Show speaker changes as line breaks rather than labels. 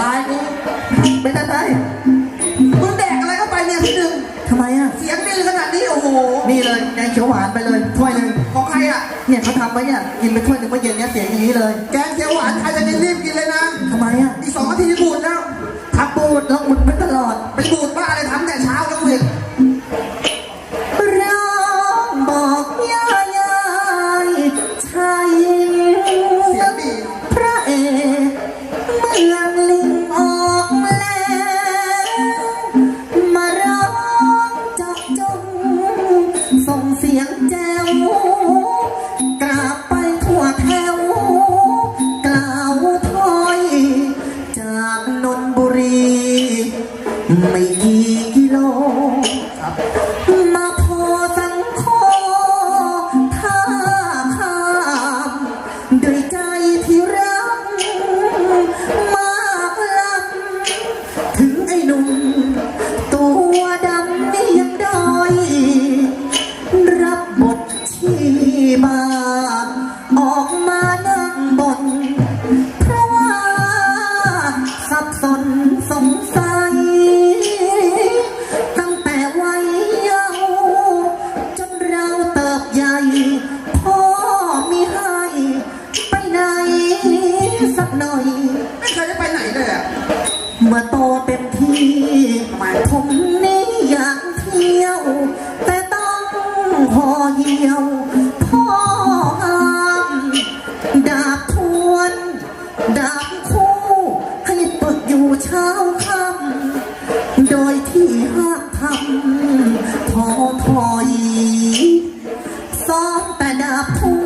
มึงตายกูไม่ได้ไงมึงแดกอะไรเข้าไปเนี่ยพี่หนึ่ง
ทำไมอะ
เสียงดีขนาดนี้โอ้โห
นี่เลยแกงเขียวหวานไปเลยถ้วยหนึ่ง
ของใครอะ
เนี่ยเขาทำไว้เนี่ยกินไปถ้วยหนึ่งเมื่อเย็นเนี้ยเสียงอย่างนี้เลย
แกงเขียวหวานใครจะกินรีบกินเลยนะ
ทำไมอะ
อีกสองนาทีจะบูดแล้ว
ทับปูดแล้วมึงไม่ตลอด
ไปบูดบ้าอะไรทำแต่เช้าแล้วกูเห็น
ร้องบอกยายายชาย
เสียงดี
พระเอกเมือ ไม่กี่กิโลมาพอสังโคท่าข้ามด้วยใจที่รักมากล้ำถึงไอ้หนุ่มตัวดำนี่ยังด้อย รับบทที่มาออกมานั่งบน เพราะว่าสับสนสงสัย เมื่อโตเต็มที่มาผมนี้อยากเที่ยว แต่ต้องห่อเหี่ยวพ่อห้า
มดาบทวน ดาบคู่ให้ปึกอยู่
เช้าค่ำโดยที่ห้ามทำพอถอยซ้อมแต่ดาบคู่